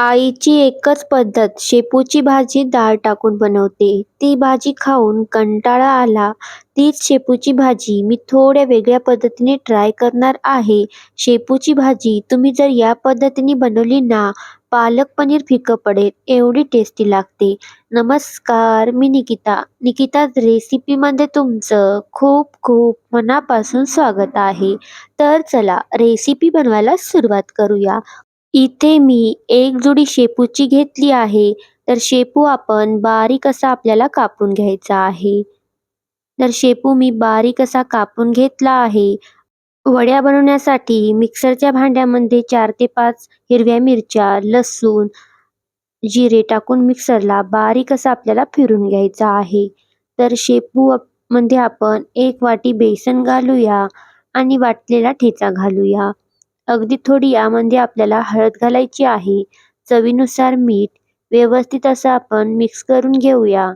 आईची एकच पद्धत शेपूची भाजी डाळ टाकून बनवते. ती भाजी खाऊन कंटाळा आला. तीच शेपूची भाजी मी थोड्या वेगळ्या पद्धतीने ट्राय करणार आहे. शेपूची भाजी तुम्ही जर या पद्धतीने बनवली ना, पालक पनीर फिकं पडेल एवढी टेस्टी लागते. नमस्कार, मी निकिता. निकिताज रेसिपीमध्ये तुमचं खूप खूप मनापासून स्वागत आहे. तर चला रेसिपी बनवायला सुरुवात करूया. इथे मी एक जोडी शेपूची घेतली आहे. तर शेपू आपण बारीक असा आपल्याला कापून घ्यायचा आहे. तर शेपू मी बारीक असा कापून घेतला आहे. वड्या बनवण्यासाठी मिक्सरच्या भांड्यामध्ये चार ते पाच हिरव्या मिरच्या, लसूण, जिरे टाकून मिक्सरला बारीक असा आपल्याला फिरून घ्यायचा आहे. तर शेपू मध्ये आपण एक वाटी बेसन घालूया आणि वाटलेला ठेचा घालूया. अगदी थोडी यामध्ये आपल्याला हळद घालायची आहे. चवीनुसार मीठ. व्यवस्थित असं आपण मिक्स करून घेऊया.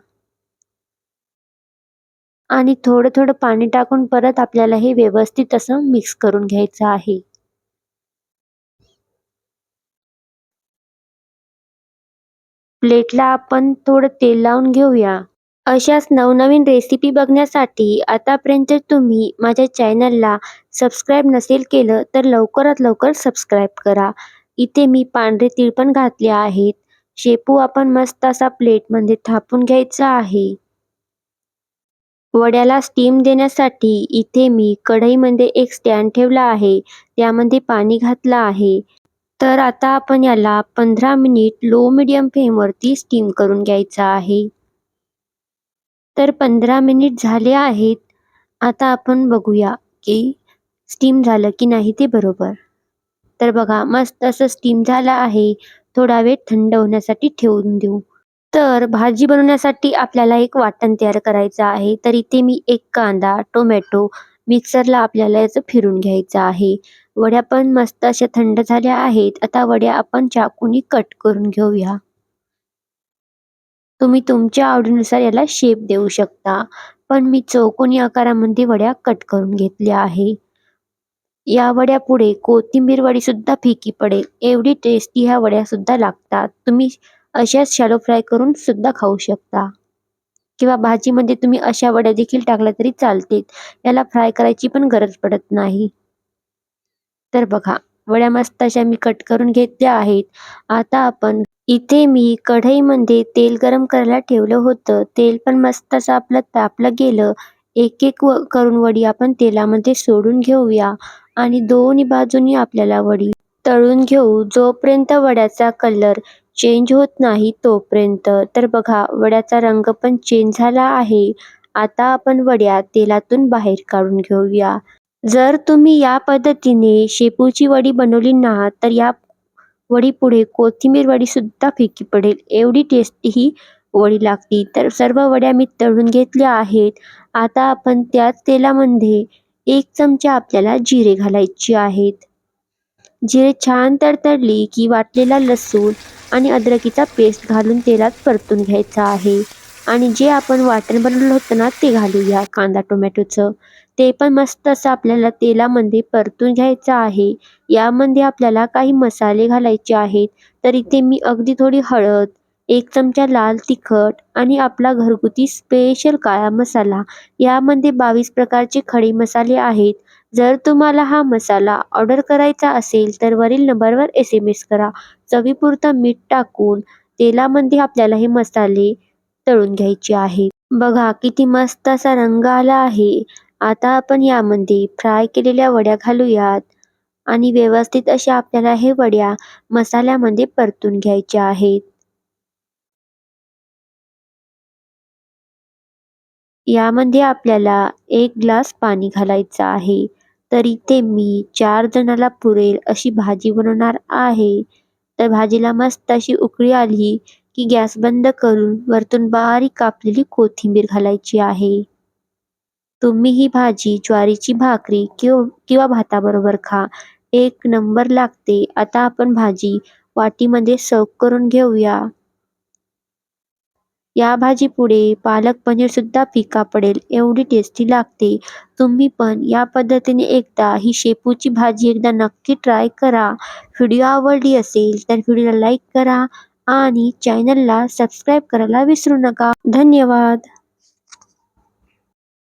आणि थोडं थोडं पाणी टाकून परत आपल्याला हे व्यवस्थित असं मिक्स करून घ्यायचं आहे. प्लेटला आपण थोडं तेल लावून घेऊया. अशाच नवनवीन रेसिपी बघण्यासाठी आतापर्यंत तुम्ही माझ्या चॅनलला सबस्क्राईब नसेल केलं तर लवकरात लवकर सबस्क्राईब करा. इथे मी पांढरे तीळ पण घातले आहेत. शेपू आपण मस्त असा प्लेटमध्ये थापून घ्यायचा आहे. वड्याला स्टीम देण्यासाठी इथे मी कढईमध्ये एक स्टँड ठेवला आहे. त्यामध्ये पाणी घातलं आहे. तर आता आपण याला पंधरा मिनिट लो मिडियम फ्लेमवरती स्टीम करून घ्यायचं आहे. तर पंधरा मिनिट झाले आहेत. आता आपण बघूया की स्टीम झालं की नाही ते बरोबर. तर बघा मस्त असं स्टीम झालं आहे. थोडा वेळ थंड होण्यासाठी ठेवून देऊ. तर भाजी बनवण्यासाठी आपल्याला एक वाटण तयार करायचं आहे. तर इथे मी एक कांदा, टोमॅटो मिक्सरला आपल्याला याचं फिरून घ्यायचं आहे. वड्या पण मस्त अशा थंड झाल्या आहेत. आता वड्या आपण चाकूनी कट करून घेऊया. तुम्ही तुमच्या आवडीनुसार याला शेप देऊ शकता. पण मी चौकोनी आकारामध्ये वड्या कट करून घेतल्या आहे. या वड्या पुढे कोथिंबीर वडी सुद्धा फिकी पडेल एवढी टेस्टी ह्या वड्या सुद्धा लागतात. तुम्ही अशाच शॅलो फ्राय करून सुद्धा खाऊ शकता. किंवा भाजीमध्ये तुम्ही अशा वड्या देखील टाकल्या तरी चालतील. याला फ्राय करायची पण गरज पडत नाही. तर बघा वड्या मस्त अशा मी कट करून घेतल्या आहेत. आता आपण इथे मी कढईमध्ये तेल गरम करायला ठेवलं होतं. तेल पण मस्त असं आपलं तापलं गेलं. एक एक व करून वडी आपण तेलामध्ये सोडून घेऊया आणि दोन्ही बाजूनी आपल्याला वडी तळून घेऊ. जोपर्यंत वड्याचा कलर चेंज होत नाही तोपर्यंत. तर बघा वड्याचा रंग पण चेंज झाला आहे. आता आपण वड्या तेलातून बाहेर काढून घेऊया. जर तुम्ही या पद्धतीने शेपूची वडी बनवली ना, तर या वडी पुढे कोथिंबीर वडी सुद्धा फिकी पडेल एवढी टेस्टी ही वडी लागते. तर सर्व वड्या मी तळून घेतल्या आहेत. आता आपण त्याच तेलामध्ये एक चमचा आपल्याला जिरे घालायचे आहेत. जिरे छान तडतडली की वाटलेला लसूण आणि अद्रकीचा पेस्ट घालून तेलात परतून घ्यायचा आहे. आणि जे आपण वाटण बनवलं होतं ना ते घालूया कांदा टोमॅटोचं. ते पण मस्त असं आपल्याला तेलामध्ये परतून घ्यायचं आहे. यामध्ये आपल्याला काही मसाले घालायचे आहेत. तर इथे मी अगदी थोडी हळद, एक चमचा लाल तिखट आणि आपला घरगुती स्पेशल काळा मसाला यामध्ये बावीस प्रकारचे खडे मसाले आहेत. जर तुम्हाला हा मसाला ऑर्डर करायचा असेल तर वरील नंबरवर एस एम एस करा. चवीपुरता मीठ टाकून तेलामध्ये आपल्याला हे मसाले तळून घ्यायचे आहेत. बघा किती मस्त असा रंग आला आहे. आता आपण यामध्ये फ्राय केलेल्या वड्या घालूयात आणि व्यवस्थित अशा आपल्याला हे वड्या मसाल्यामध्ये परतून घ्यायच्या आहेत. यामध्ये आपल्याला एक ग्लास पाणी घालायचं आहे. तर इथे मी चार जणाला पुरेल अशी भाजी बनवणार आहे. तर भाजीला मस्त अशी उकळी आली की गॅस बंद करून वरतून बारीक कापलेली कोथिंबीर घालायची आहे. तुम्ही ही भाजी ज्वारीची भाकरी किंवा भाताबरोबर खा. एक नंबर लागते. आता आपण भाजी वाटीमध्ये सर्व करून घेऊया. या भाजी पुढे पालक पनीर सुद्धा फिका पडेल एवढी टेस्टी लागते तुम्ही पण या पद्धतीने एकदा ही शेपूची भाजी एकदा नक्की ट्राय करा व्हिडिओ आवडली असेल तर व्हिडिओला लाईक करा आणि चॅनलला सबस्क्राईब करायला विसरू नका धन्यवाद